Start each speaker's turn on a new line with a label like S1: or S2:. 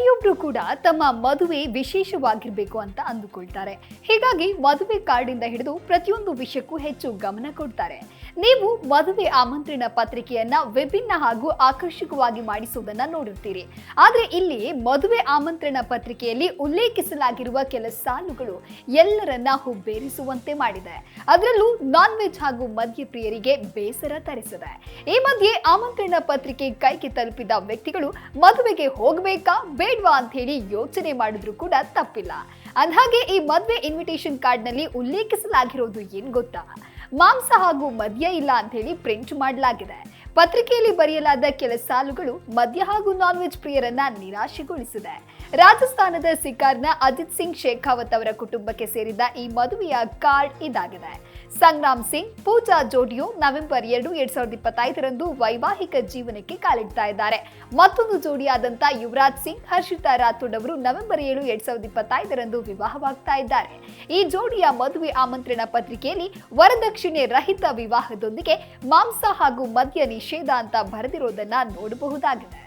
S1: ಪ್ರತಿಯೊಬ್ರು ಕೂಡ ತಮ್ಮ ಮದುವೆ ವಿಶೇಷವಾಗಿರ್ಬೇಕು ಅಂತ ಅಂದುಕೊಳ್ತಾರೆ. ಹೀಗಾಗಿ ಮದುವೆ ಕಾರ್ಡಿಂದ ಹಿಡಿದು ಪ್ರತಿಯೊಂದು ವಿಷಯಕ್ಕೂ ಹೆಚ್ಚು ಗಮನ ಕೊಡ್ತಾರೆ. ನೀವು ಮದುವೆ ಆಮಂತ್ರಣ ಪತ್ರಿಕೆಯನ್ನ ವಿಭಿನ್ನ ಹಾಗೂ ಆಕರ್ಷಕವಾಗಿ ಮಾಡಿಸುವುದನ್ನ ನೋಡುತ್ತೀರಿ ಆದ್ರೆ ಇಲ್ಲಿ ಮದುವೆ ಆಮಂತ್ರಣ ಪತ್ರಿಕೆಯಲ್ಲಿ ಉಲ್ಲೇಖಿಸಲಾಗಿರುವ ಕೆಲ ಸಾಲುಗಳು ಎಲ್ಲರನ್ನ ಹುಬ್ಬೇರಿಸುವಂತೆ ಮಾಡಿದೆ. ಅದರಲ್ಲೂ ನಾನ್ ವೆಜ್ ಹಾಗೂ ಮದ್ಯಪ್ರಿಯರಿಗೆ ಬೇಸರ ತರಿಸಿದೆ. ಈ ಮಧ್ಯೆ ಆಮಂತ್ರಣ ಪತ್ರಿಕೆ ಕೈಗೆ ತಲುಪಿದ ವ್ಯಕ್ತಿಗಳು ಮದುವೆಗೆ ಹೋಗ್ಬೇಕಾ ಬೇಡ್ವಾ ಅಂತ ಹೇಳಿ ಯೋಚನೆ ಮಾಡಿದ್ರು ಕೂಡ ತಪ್ಪಿಲ್ಲ. ಅಂದ್ಹಾಗೆ ಈ ಮದ್ವೆ ಇನ್ವಿಟೇಷನ್ ಕಾರ್ಡ್ನಲ್ಲಿ ಉಲ್ಲೇಖಿಸಲಾಗಿರೋದು ಏನ್ ಗೊತ್ತಾ? ಮಾಂಸ ಹಾಗೂ ಮದ್ಯ ಇಲ್ಲ ಅಂತ ಹೇಳಿ ಪ್ರಿಂಟ್ ಮಾಡಲಾಗಿದೆ. ಪತ್ರಿಕೆಯಲ್ಲಿ ಬರೆಯಲಾದ ಕೆಲ ಸಾಲುಗಳು ಮದ್ಯ ಹಾಗೂ ನಾನ್ ವೆಜ್ ಪ್ರಿಯರನ್ನ ನಿರಾಶೆಗೊಳಿಸಿದೆ. ರಾಜಸ್ಥಾನದ ಸಿಕಾರ್ನ ಅಜಿತ್ ಸಿಂಗ್ ಶೇಖಾವತ್ ಅವರ ಕುಟುಂಬಕ್ಕೆ ಸೇರಿದ ಈ ಮದುವೆಯ ಕಾರ್ಡ್ ಇದಾಗಿದೆ. ಸಂಗ್ರಾಮ್ ಸಿಂಗ್, ಪೂಜಾ ಜೋಡಿಯು ನವೆಂಬರ್ ಎರಡು, ಎರಡ್ ಸಾವಿರದ ಇಪ್ಪತ್ತೈದರಂದು ವೈವಾಹಿಕ ಜೀವನಕ್ಕೆ ಕಾಲಿಡ್ತಾ ಇದ್ದಾರೆ. ಮತ್ತೊಂದು ಜೋಡಿಯಾದಂತ ಯುವರಾಜ್ ಸಿಂಗ್, ಹರ್ಷಿತಾ ರಾಥೋಡ್ ಅವರು ನವೆಂಬರ್ ಏಳು, ಎರಡ್ ಸಾವಿರದ ಇಪ್ಪತ್ತೈದರಂದು ವಿವಾಹವಾಗ್ತಾ ಇದ್ದಾರೆ. ಈ ಜೋಡಿಯ ಮದುವೆ ಆಮಂತ್ರಣ ಪತ್ರಿಕೆಯಲ್ಲಿ ವರದಕ್ಷಿಣೆ ರಹಿತ ವಿವಾಹದೊಂದಿಗೆ ಮಾಂಸ ಹಾಗೂ ಮದ್ಯ ನಿಷೇಧ ಅಂತ ಬರೆದಿರೋದನ್ನ ನೋಡಬಹುದಾಗಿದೆ.